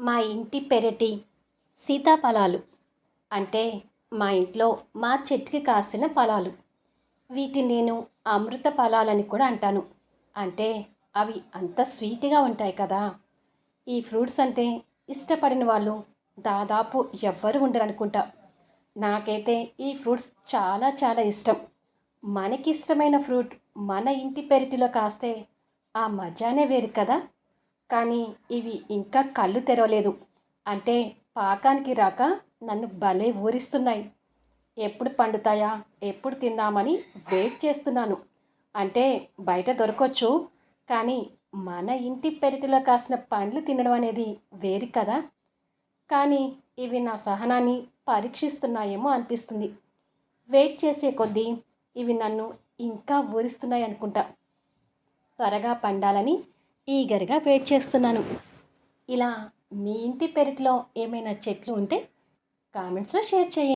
మా ఇంటి పెరటి సీతాఫలాలు అంటే మా ఇంట్లో మా చెట్టుకి కాసిన ఫలాలు. వీటిని నేను అమృత ఫలాలని కూడా అంటాను. అంటే అవి అంత స్వీట్గా ఉంటాయి కదా. ఈ ఫ్రూట్స్ అంటే ఇష్టపడిన వాళ్ళు దాదాపు ఎవ్వరు ఉండరు అనుకుంటా నాకైతే ఈ ఫ్రూట్స్ చాలా చాలా ఇష్టం. మనకి ఇష్టమైన ఫ్రూట్ మన ఇంటి పెరటిలో కాస్తే ఆ మజానే వేరు కదా. కానీ ఇవి ఇంకా కళ్ళు తెరవలేదు. అంటే పాకానికి రాక నన్ను భలే ఊరిస్తున్నాయి. ఎప్పుడు పండుతాయా? ఎప్పుడు తిందామని వెయిట్ చేస్తున్నాను. అంటే బయట దొరకొచ్చు కానీ మన ఇంటి పెరటిలో కాసిన పండ్లు తినడం అనేది వేరు కదా. కానీ ఇవి నా సహనాన్ని పరీక్షిస్తున్నాయేమో అనిపిస్తుంది. వెయిట్ చేసే కొద్దీ ఇవి నన్ను ఇంకా ఊరిస్తున్నాయి అనుకుంటా త్వరగా పండాలని ఈగర్గా వెయిట్ చేస్తున్నాను. ఇలా మీ ఇంటి పెరట్లో ఏమైనా చెట్లు ఉంటే కామెంట్స్లో షేర్ చేయండి.